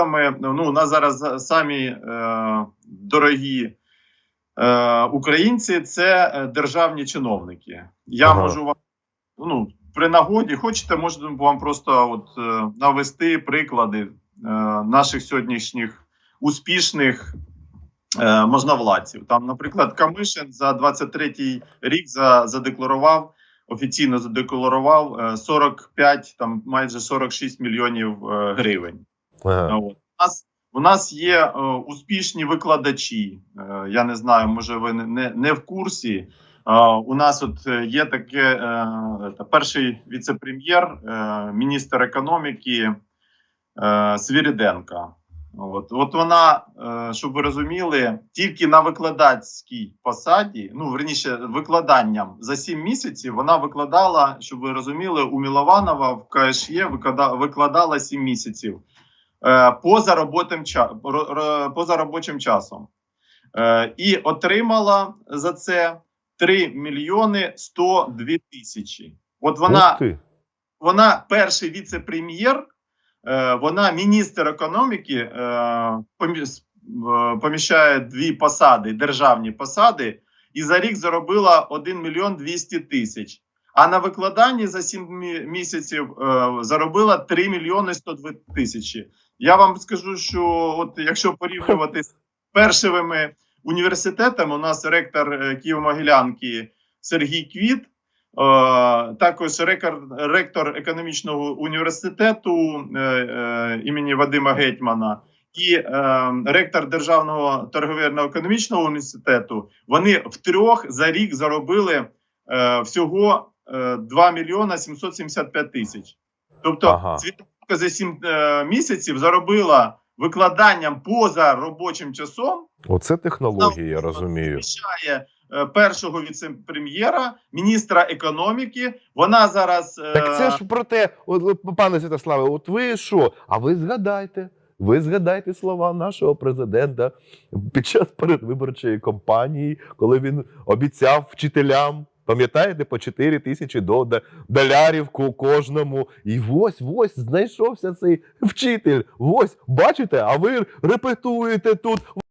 економістами. Ну, у нас зараз самі е, дорогі е, українці це е, державні чиновники. Я Ага. можу вам ну, при нагоді, хочете, можу вам просто от, е, навести приклади е, наших сьогоднішніх успішних е, можновладців. Там, наприклад, Камишин за 23-й рік за, задекларував. Офіційно задекларував е, 45, там майже 46 мільйонів е, гривень. Ага. От. У нас у нас є е, успішні викладачі. Е, я не знаю, може ви не, не, в курсі. Е, у нас от е, є таке е, перший віце-прем'єр, е, міністр економіки е, Свіріденка. От, от вона, е, щоб ви розуміли, тільки на викладацькій посаді, ну верніше, викладанням за 7 місяців вона викладала, щоб ви розуміли, у Мілованова в КШЄ виклада- викладала 7 місяців е, поза, робочим, поза робочим часом. Е, і отримала за це 3 мільйони 102 тисячі. От вона вона перший віце-прем'єр, е, вона міністр економіки, е, е, поміщає дві посади, державні посади, і за рік заробила 1 мільйон 200 тисяч. А на викладанні за 7 місяців е, заробила 3 мільйони 102 тисячі. Я вам скажу, що от якщо порівнювати з першими університетами, у нас ректор е, Києво-Могилянки Сергій Квіт. Е, Також ректор, ректор економічного університету е, імені Вадима Гетьмана і ректор Державного торговельно-економічного університету. Вони втрьох за рік заробили всього е, 2 мільйона 775 тисяч. Тобто, Ага. За 7 е, місяців заробила викладанням поза робочим часом Оце технології, я розумію. Е, першого віце-прем'єра, міністра економіки. Вона зараз е, Так це ж про те, от, пане Святославе, от ви що? А ви згадайте. Ви згадайте слова нашого президента під час передвиборчої кампанії, коли він обіцяв вчителям. Пам'ятаєте, по 4 тисячі до- до- долярів ко- кожному. І ось ось знайшовся цей вчитель. Ось, бачите, а ви репетуєте тут